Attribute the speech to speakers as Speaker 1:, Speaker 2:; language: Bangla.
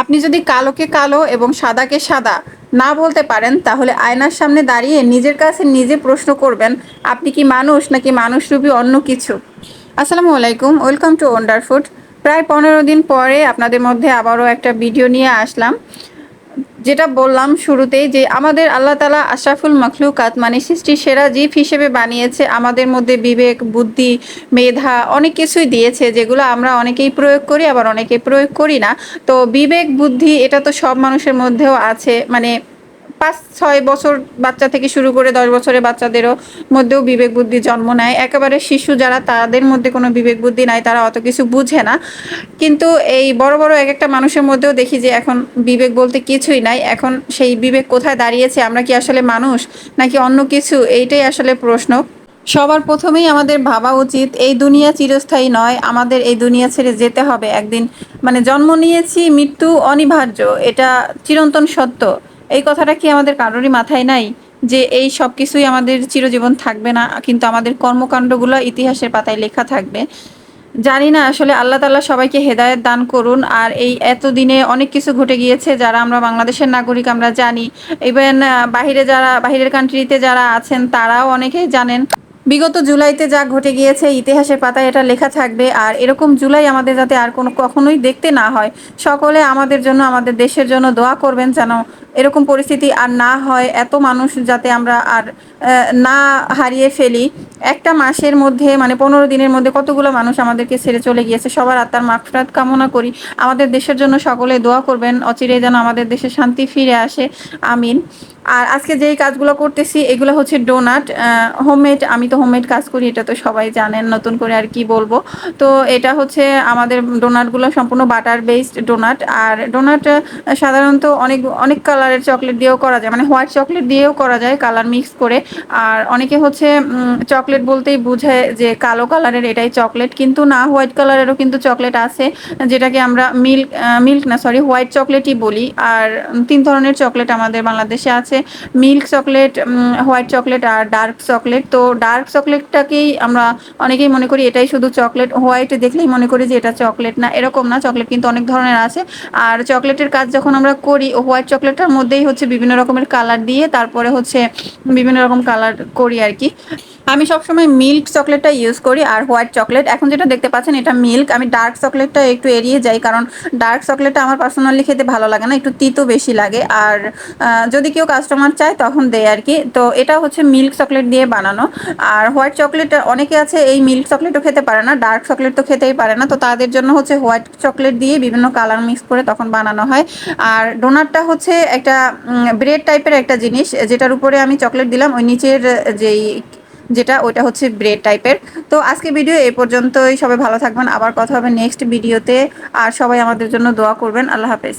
Speaker 1: আপনি যদি কালোকে কালো এবং সাদাকে সাদা না বলতে পারেন, তাহলে আয়নার সামনে দাঁড়িয়ে নিজের কাছে নিজে প্রশ্ন করবেন, আপনি কি মানুষ নাকি মানুষরূপী অন্য কিছু? আসসালামু আলাইকুম, ওয়েলকাম টু ওয়ান্ডারফুড প্রায় পনেরো দিন পরে আপনাদের মধ্যে আবারও একটা ভিডিও নিয়ে আসলাম। যেটা বললাম শুরুতেই যে আমাদের আল্লাহ তালা আশরাফুল মখলুকাত মানে সৃষ্টির সেরা জীব হিসেবে বানিয়েছে। আমাদের মধ্যে বিবেক, বুদ্ধি, মেধা অনেক কিছুই দিয়েছে, যেগুলো আমরা অনেকেই প্রয়োগ করি, আবার অনেকেই প্রয়োগ করি না। তো বিবেক, বুদ্ধি এটা তো সব মানুষের মধ্যেও আছে। মানে পাঁচ, ছয় বছর বাচ্চা থেকে শুরু করে দশ বছরের বাচ্চাদেরও মধ্যেও বিবেক বুদ্ধি জন্ম নেয়। একেবারে শিশু যারা, তাদের মধ্যে কোনো বিবেক বুদ্ধি নাই, তারা অত কিছু বুঝে না। কিন্তু এই বড় বড় এক একটা মানুষের মধ্যেও দেখি যে এখন বিবেক বলতে কিছুই নাই। এখন সেই বিবেক কোথায় দাঁড়িয়েছে? আমরা কি আসলে মানুষ? নাকি অন্য কিছু? এইটাই আসলে প্রশ্ন। সবার প্রথমেই আমাদের ভাবা উচিত, এই দুনিয়া চিরস্থায়ী নয়, আমাদের এই দুনিয়া ছেড়ে যেতে হবে। একদিন মানে জন্ম নিয়েছি, মৃত্যু অনিবার্য, এটা চিরন্তন সত্য। এই কথাটা কি আমাদের কারোরই মাথায় নাই? যে এই সব কিছুই আমাদের চিরজীবন থাকবে না, কিন্তু আমাদের কর্মকাণ্ডগুলো ইতিহাসের পাতায় লেখা থাকবে। জানি না, আসলে আল্লাহ তাল্লাহ সবাইকে হেদায়ত দান করুন, আর এই এতদিনে অনেক কিছু ঘটে গিয়েছে যারা আমরা বাংলাদেশের নাগরিক, আমরা জানি। ইভেন বাহিরে যারা, বাহিরের কান্ট্রিতে যারা আছেন, তারাও অনেকেই জানেন। বিগত জুলাইতে যা ঘটে গিয়েছে, ইতিহাসের পাতায় এটা লেখা থাকবে। আর এরকম জুলাই আমাদের যাতে আর কোনো কখনোই দেখতে না হয়, সকলে আমাদের জন্য, আমাদের দেশের জন্য দোয়া করবেন যেন এরকম পরিস্থিতি আর না হয়, এত মানুষ যাতে আমরা আর না হারিয়ে ফেলি। একটা মাসের মধ্যে মানে পনেরো দিনের মধ্যে কতগুলো মানুষ আমাদেরকে ছেড়ে চলে গিয়েছে, সবার আত্মার মাফরাত কামনা করি। আমাদের দেশের জন্য সকলে দোয়া করবেন অচিরে যেন আমাদের দেশে শান্তি ফিরে আসে। আমিন। আর আজকে যেই কাজগুলো করতেছি, এগুলো হচ্ছে ডোনাট হোমমেড আমি তো হোমমেড কাজ করি, এটা তো সবাই জানেন নতুন করে আর কি বলব। তো এটা হচ্ছে আমাদের ডোনাটগুলো সম্পূর্ণ বাটার বেসড ডোনাট আর ডোনাট সাধারণত অনেক অনেক কালারের চকলেট দিয়েও করা যায় মানে হোয়াইট চকলেট দিয়েও করা যায় কালার মিক্স করে। আর অনেকে হচ্ছে চকলেট বলতেই বুঝে যে কালো কালারের এটাই চকলেট কিন্তু না হোয়াইট কালারেরও কিন্তু চকলেট আছে, যেটাকে আমরা মিল্ক মিল্ক না সরি হোয়াইট চকলেটই বলি। আর তিন ধরনের চকলেট আমাদের বাংলাদেশে আছে মিল্ক চকলেট হোয়াইট চকলেট আর ডার্ক চকলেট। তো ডার্ক চকলেটটাকেই আমরা অনেকেই মনে করি এটাই শুধু চকলেট, হোয়াইট দেখলেই মনে করি যে এটা চকলেট না, এরকম না, চকলেট কিন্তু অনেক ধরনের আছে। আর চকলেটের কাজ যখন আমরা করি হোয়াইট চকলেটটার মধ্যেই হচ্ছে বিভিন্ন রকমের কালার দিয়ে তারপরে হচ্ছে বিভিন্ন রকম কালার করি আর কি। আমি সবসময় মিল্ক চকলেটটা ইউজ করি আর হোয়াইট চকলেট এখন যেটা দেখতে পাচ্ছেন, এটা মিল্ক আমি ডার্ক চকলেটটা একটু এড়িয়ে যাই, কারণ ডার্ক চকলেটটা আমার পার্সোনালি খেতে ভালো লাগে না, একটু তিতো বেশি লাগে। আর যদি কেউ কাস্টমার চায়, তখন দেয় আর কি তো এটা হচ্ছে মিল্ক চকলেট দিয়ে বানানো। আর হোয়াইট চকলেট অনেকে আছে, এই মিল্ক চকলেটও খেতে পারে না ডার্ক চকলেট তো খেতেই পারে না। তো তাদের জন্য হচ্ছে হোয়াইট চকলেট দিয়ে বিভিন্ন কালার মিক্স করে তখন বানানো হয়। আর ডোনাটটা হচ্ছে একটা ব্রেড টাইপের একটা জিনিস, যেটার উপরে আমি চকলেট দিলাম। ওই নিচের যেই যেটা ওটা হচ্ছে ব্রেড টাইপের তো আজকে ভিডিও এ পর্যন্তই। সবাই ভালো থাকবেন। আবার কথা হবে নেক্সট ভিডিওতে আর সবাই আমাদের জন্য দোয়া করবেন। আল্লাহ হাফেজ।